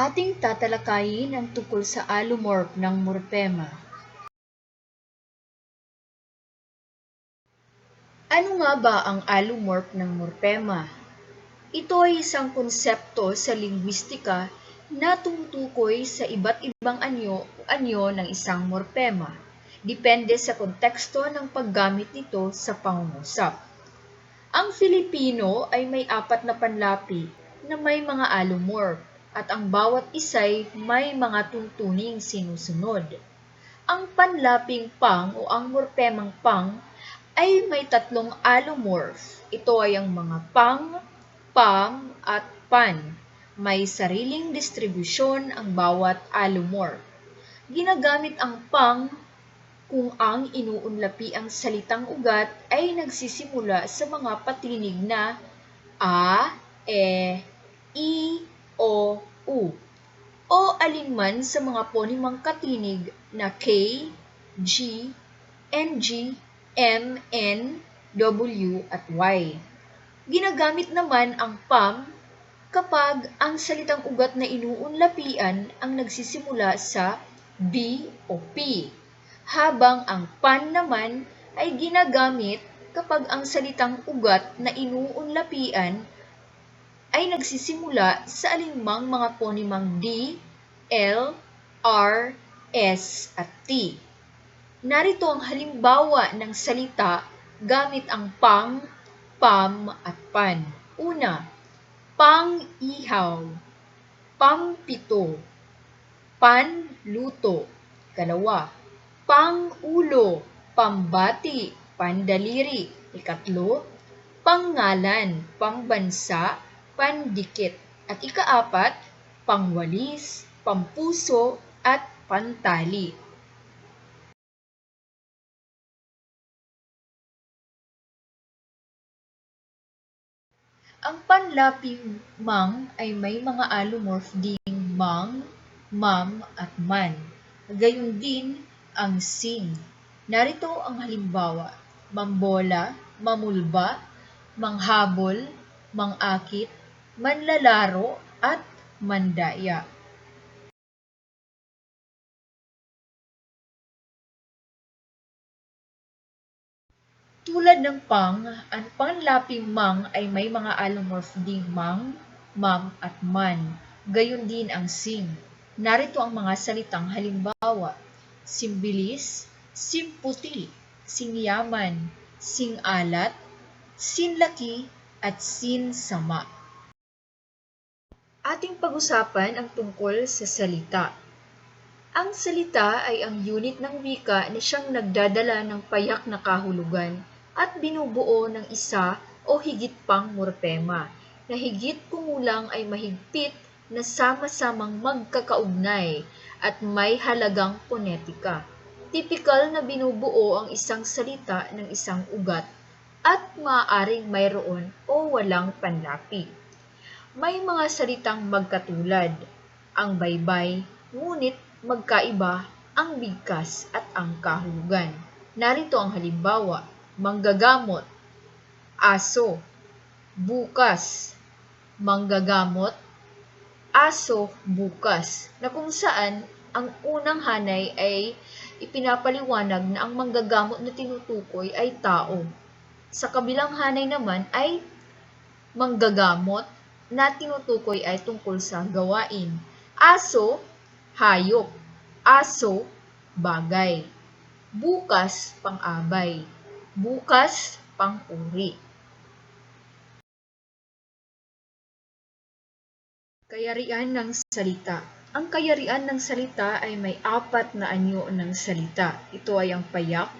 Ating tatalakayin ang tungkol sa allomorph ng morpema. Ano nga ba ang allomorph ng morpema? Ito ay isang konsepto sa linguistika na tumutukoy sa iba't ibang anyo o anyo ng isang morpema. Depende sa konteksto ng paggamit nito sa pangungusap. Ang Filipino ay may apat na panlapi na may mga allomorph at ang bawat isa'y may mga tuntuning sinusunod. Ang panlaping pang o ang morpemang pang ay may tatlong allomorph. Ito ay ang mga pang, pam, at pan. May sariling distribusyon ang bawat allomorph. Ginagamit ang pang kung ang inuunlapi ang salitang ugat ay nagsisimula sa mga patinig na a, e, i, o, u o alinman sa mga ponimang katinig na k, g, ng, m, n, w, at y. Ginagamit naman ang pam kapag ang salitang ugat na inuunlapian ang nagsisimula sa b o p, habang ang pan naman ay ginagamit kapag ang salitang ugat na inuunlapian ay nagsisimula sa alinmang mga ponimang D, L, R, S, at T. Narito ang halimbawa ng salita gamit ang pang, pam, at pan. Una, pang-ihaw, pampito, panluto. Kalawa, pang-ulo, pambati, pandaliri. Ikatlo, pangalan, pambansa, pandikit. At ikaapat, pangwalis, pampuso, at pantali. Ang panlaping mang ay may mga allomorph ding mang, mam, at man. Gayon din ang sing. Narito ang halimbawa, mambola, mamulba, manghabol, mangakit, manlalaro, at mandaya. Tulad ng pang, ang panlaping mang ay may mga allomorph ding mang, mam, at man. Gayon din ang sing. Narito ang mga salitang halimbawa, simbilis, simputi, singyaman, singalat, sinlaki, at sinsama. Ating pag-usapan ang tungkol sa salita. Ang salita ay ang unit ng wika na siyang nagdadala ng payak na kahulugan at binubuo ng isa o higit pang morpema na higit kumulang ay mahigpit na sama-samang magkakaugnay at may halagang ponetika. Tipikal na binubuo ang isang salita ng isang ugat at maaaring mayroon o walang panlapi. May mga salitang magkatulad, ang baybay, ngunit magkaiba ang bigkas at ang kahulugan. Narito ang halimbawa, manggagamot, aso, bukas, manggagamot, aso, bukas, na kung saan ang unang hanay ay ipinapaliwanag na ang manggagamot na tinutukoy ay tao. Sa kabilang hanay naman ay manggagamot na tinutukoy ay tungkol sa gawain. Aso, hayop. Aso, bagay. Bukas, pang-abay. Bukas, pang-uri. Kayarian ng salita. Ang kayarian ng salita ay may apat na anyo ng salita. Ito ay ang payak,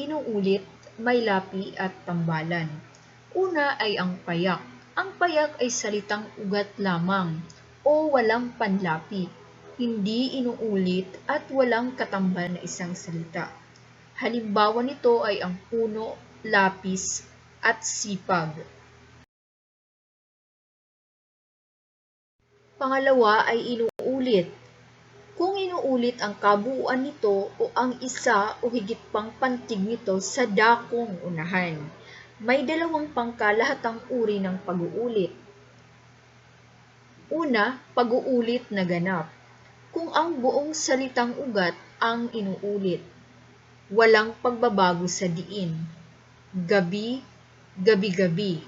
inuulit, may lapi at tambalan. Una ay ang payak. Ang payak ay salitang ugat lamang o walang panlapi, hindi inuulit at walang katambal na isang salita. Halimbawa nito ay ang puno, lapis, at sipag. Pangalawa ay inuulit. Kung inuulit ang kabuuan nito o ang isa o higit pang pantig nito sa dakong unahan, may dalawang pangkalahatang uri ng pag-uulit. Una, pag-uulit na ganap. Kung ang buong salitang ugat ang inuulit. Walang pagbabago sa diin. Gabi, gabi-gabi.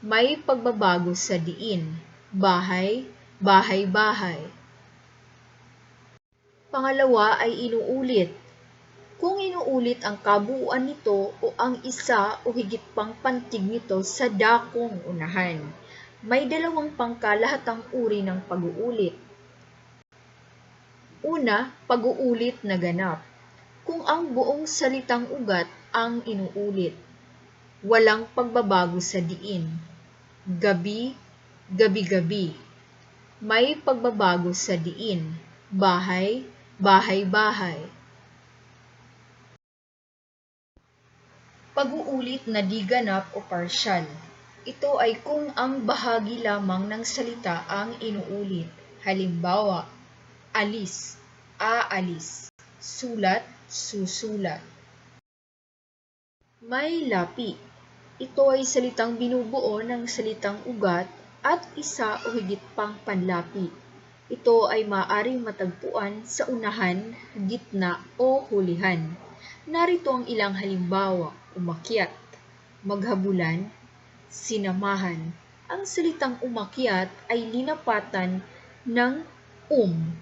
May pagbabago sa diin. Bahay, bahay-bahay. Pangalawa ay inuulit. Kung inuulit ang kabuuan nito o ang isa o higit pang pantig nito sa dakong unahan, may dalawang pangkalahatang uri ng pag-uulit. Una, pag-uulit na ganap. Kung ang buong salitang ugat ang inuulit. Walang pagbabago sa diin. Gabi, gabi-gabi. May pagbabago sa diin. Bahay, bahay-bahay. Pag-uulit na di ganap o partial. Ito ay kung ang bahagi lamang ng salita ang inuulit. Halimbawa, alis, aalis, sulat, susulat. May lapi. Ito ay salitang binubuo ng salitang ugat at isa o higit pang panlapi. Ito ay maaring matagpuan sa unahan, gitna o hulihan. Narito ang ilang halimbawa, umakyat, maghabulan, sinamahan. Ang salitang umakyat ay linapatan ng um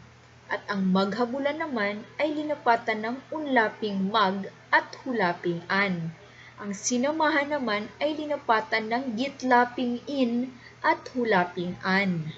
at ang maghabulan naman ay linapatan ng unlaping mag at hulaping an. Ang sinamahan naman ay linapatan ng gitlaping in at hulaping an.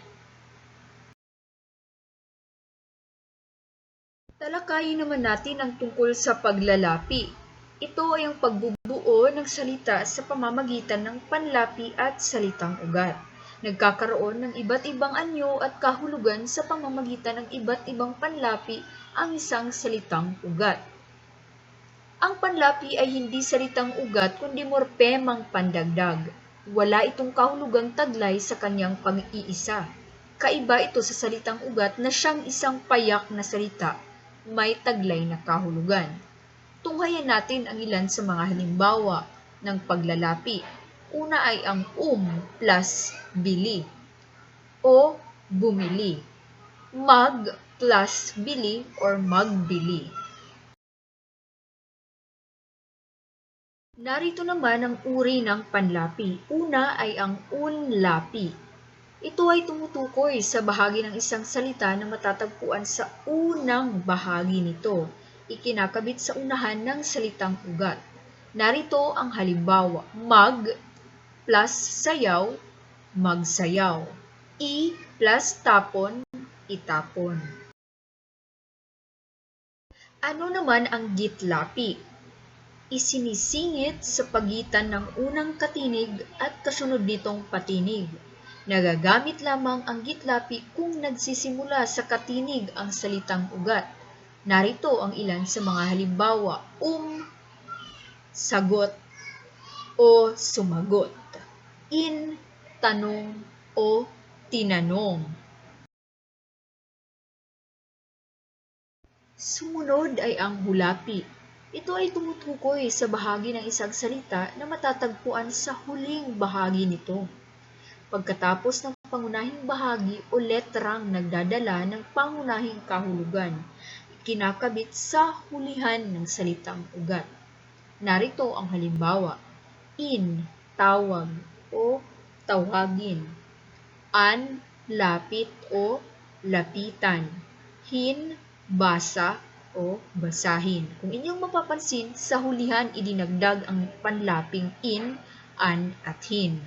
Talakayin naman natin ang tungkol sa paglalapi. Ito ay ang pagbubuo ng salita sa pamamagitan ng panlapi at salitang ugat. Nagkakaroon ng iba't ibang anyo at kahulugan sa pamamagitan ng iba't ibang panlapi ang isang salitang ugat. Ang panlapi ay hindi salitang ugat kundi morpemang pandagdag. Wala itong kahulugang taglay sa kanyang pag-iisa. Kaiba ito sa salitang ugat na siyang isang payak na salita, may taglay na kahulugan. Tunghayan natin ang ilan sa mga halimbawa ng paglalapi. Una ay ang um plus bili o bumili. Mag plus bili or magbili. Narito naman ang uri ng panlapi. Una ay ang unlapi. Ito ay tumutukoy sa bahagi ng isang salita na matatagpuan sa unang bahagi nito. Ikinakabit sa unahan ng salitang ugat. Narito ang halimbawa, mag plus sayaw, magsayaw. I plus tapon, itapon. Ano naman ang gitlapi? Isinisingit sa pagitan ng unang katinig at kasunod nitong patinig. Nagagamit lamang ang gitlapi kung nagsisimula sa katinig ang salitang ugat. Narito ang ilan sa mga halimbawa, um, sagot, o sumagot, in, tanong, o tinanong. Sumunod ay ang hulapi. Ito ay tumutukoy sa bahagi ng isang salita na matatagpuan sa huling bahagi nito. Pagkatapos ng pangunahing bahagi o letrang nagdadala ng pangunahing kahulugan, kinakabit sa hulihan ng salitang ugat. Narito ang halimbawa, in, tawag o tawagin, an, lapit o lapitan, hin, basa o basahin. Kung inyong mapapansin, sa hulihan idinagdag ang panlaping in, an, at hin.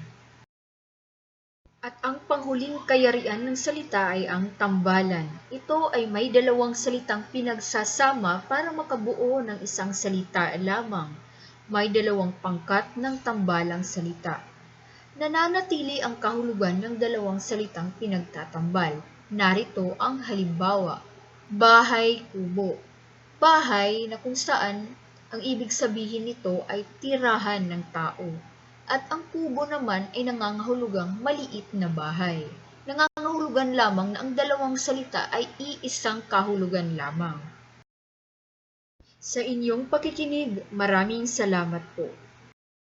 At ang panghuling kayarian ng salita ay ang tambalan. Ito ay may dalawang salitang pinagsasama para makabuo ng isang salita lamang. May dalawang pangkat ng tambalang salita. Nananatili ang kahulugan ng dalawang salitang pinagtatambal. Narito ang halimbawa. Bahay, kubo bahay na kung saan ang ibig sabihin nito ay tirahan ng tao. At ang kubo naman ay nangangahulugang maliit na bahay. Nangangahulugan lamang na ang dalawang salita ay iisang kahulugan lamang. Sa inyong pakikinig, maraming salamat po.